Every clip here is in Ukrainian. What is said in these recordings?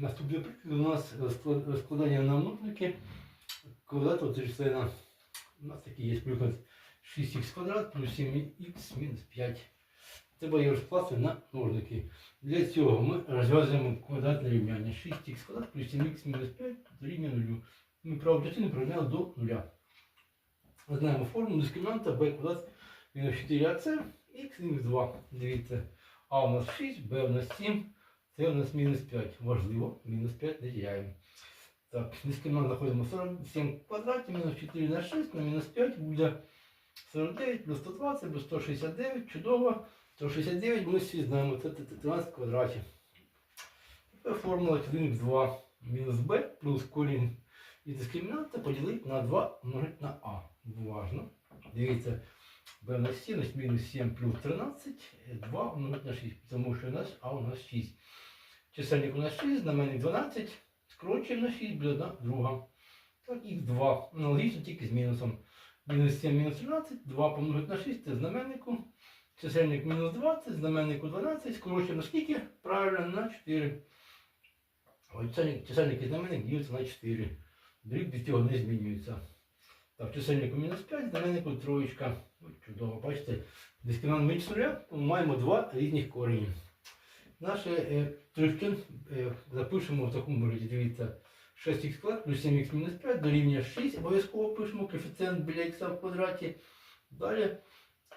Наступний приклад у нас розклад- розкладання на множники квадрату три члена. У нас такий є приклад 6х квадрат плюс 7х мінус 5. Треба її розкласти на множники. Для цього ми розв'язуємо квадратне рівняння. 6х квадрат плюс 7х мінус 5 дорівнює 0. Ми праву частину прирівняли до нуля. Знаємо формулу дискримінанта b квадрат мінус 4ac, х мінус 2. Дивіться, а у нас 6, b у нас 7, це у нас мінус 5. Важливо, мінус 5 не теряємо. Так, дискримінант знаходимо 47 в квадраті, мінус 4 на 6, на мінус 5 буде 49 плюс 120 плюс 169. Чудово. 169 ми всі знаємо, це 13 в квадраті. Тепер формула 1 2 мінус b плюс корінь із дискримінанта поділити на 2 множити на а. Важно. Дивіться, b нас 7, мінус 7 плюс 13, 2 множити на 6, тому що у нас а у нас 6. Чисельник у нас 6, знаменник 12, скорочуємо на 6, буде 1 друга. Так, х2, аналогічно тільки з мінусом. Мінус 7 мінус 13, 2 помножити на 6, це знаменнику. Чисельник мінус 20, знаменнику 12, скорочуємо на скільки? Правильно, на 4. Ой, чисельник і знаменник діються на 4. Дріб від цього не змінюється. Так, чисельнику мінус 5, знаменнику троєчка. Чудово, бачите, дискримінант менше нуля, маємо два різних корені. Наше е, трьохчин е, запишемо в такому вигляді, дивіться, 6х квадрат плюс 7х мінус 5 дорівнює 6, обов'язково пишемо коефіцієнт біля х в квадраті. Далі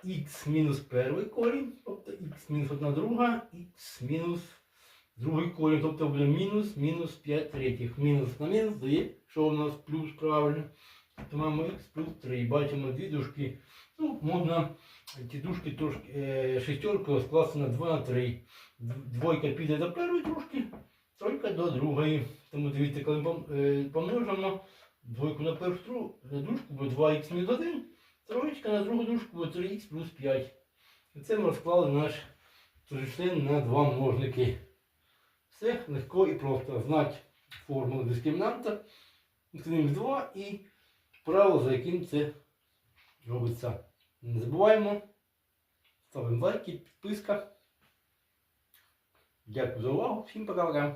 х мінус перший корінь, тобто х мінус 1 друга, х мінус другий корінь, тобто буде мінус мінус 5 третіх. Мінус на мінус дає, що у нас плюс правильно. То маємо х плюс 3. Бачимо дві дужки. Ну, можна ті дужки трошки е, шестерку скласти на 2 на 3. Двойка піде до першої дружки, тройка до другої. Тому дивіться, коли е, помножимо двойку на першу на буде 2х мінус 1. Троєчка на другу дружку буде 3х плюс 5. І це ми розклали наш член на два множники. Все легко і просто. Знати формулу дискримінанта, х 2 і правило, за яким це робиться. Не забуваємо. Ставимо лайки, підписка. Дякую за увагу. Всім пока-пока.